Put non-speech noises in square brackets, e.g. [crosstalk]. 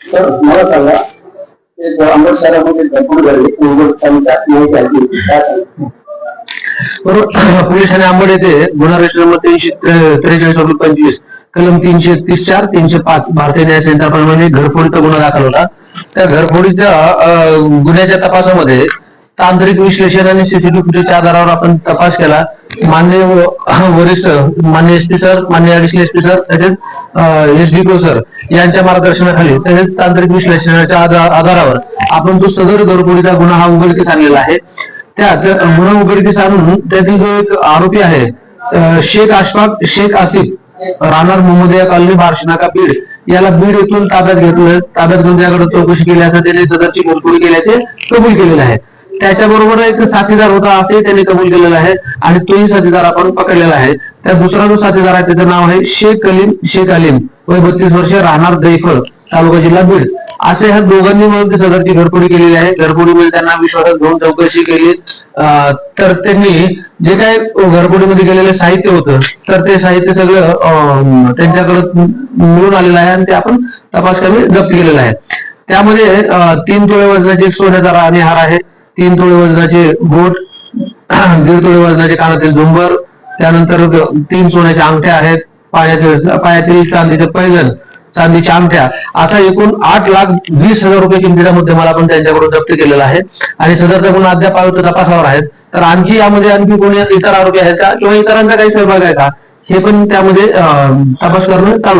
Sir मला सांगा एक अंबड शहरामध्ये भरपूर झाले संख्या माहिती आहे? काय सांगा? बरोबर. पोलीस आणि अंबड येथे गुन्हा रजिस्टर तीनशे त्रेचाळीस पंचवीस कलम तीनशे तीस चार तीनशे पाच भारतीय न्याय संहिताप्रमाणे घरफोडीचा गुन्हा दाखल होता. त्या घरफोडीच्या अं, गुन्ह्याच्या तपासामध्ये तांत्रिक विश्लेषण आणि सीसीटीव्ही फुटेजच्या आधारावर आपण तपास केला. मान्य [coughs] वरिष्ठ मान्य एस पी सर मान्य ऍडिशनल एस पी सर तसेच एस डी पी सर यांच्या मार्गदर्शनाखाली तसेच तांत्रिक विश्लेषणाच्या आधारावर आपण तो सदर घरफोडीचा गुन्हा हा उघडकीस आणलेला आहे. त्यात गुन्हा उघडकीस आणून त्यातील जो एक आरोपी आहे शेख अशफाक शेख आसिफ राहणार मोहम्मदिया कॉलनी बार्शनाका बीड याला बीड येथून ताब्यात घेतलं ताब्यात घेऊन त्याकडे चौकशी केली असं त्याने सदरची घरफोडी केल्याचे कबूल केलेले आहे. त्याच्याबरोबर एक साथीदार होता असे त्याने कबूल केलेला आहे आणि तोही साथीदार आपण पकडलेला आहे. त्या दुसरा जो साथीदार आहे त्याचं नाव आहे शेख अलीम शेख अलीम. वय बत्तीस वर्ष राहणार दैफळ तालुका जिल्हा बीड. असे ह्या दोघांनी मिळून ते सदरची घरफोडी केलेली आहे. घरफोडीमध्ये त्यांना विश्वासात घेऊन चौकशी केली. अं, तर त्यांनी जे काय घरफोडीमध्ये गेलेलं साहित्य होतं तर ते साहित्य सगळं अं, त्यांच्याकडे मिळून आलेलं आहे आणि ते आपण तपास करून जप्त केलेलं आहे. त्यामध्ये तीन तोळे वजनाचे एक सोन्याचा राणी हार आहे. तीन तोळे वजनाचे बोट [clears throat] दीड तोळे वजनाचे कानातील झुंबर त्यानंतर तीन सोन्याच्या अंगठ्या आहेत पायातील पायातील चांदीचे पैजण चांदीच्या अंगठ्या. असा एकूण आठ लाख वीस हजार रुपये किमतीचा मुद्देमाल आपण त्यांच्याकडून जप्त केलेला आहे. आणि सदरचा गुन्हा अद्याप आयुक्त तपासावर आहेत. तर आणखी यामध्ये आणखी कोणी इतर आरोपी आहेत का? किंवा इतरांचा काही सहभाग आहे का? हे पण त्यामध्ये तपास करणं चालू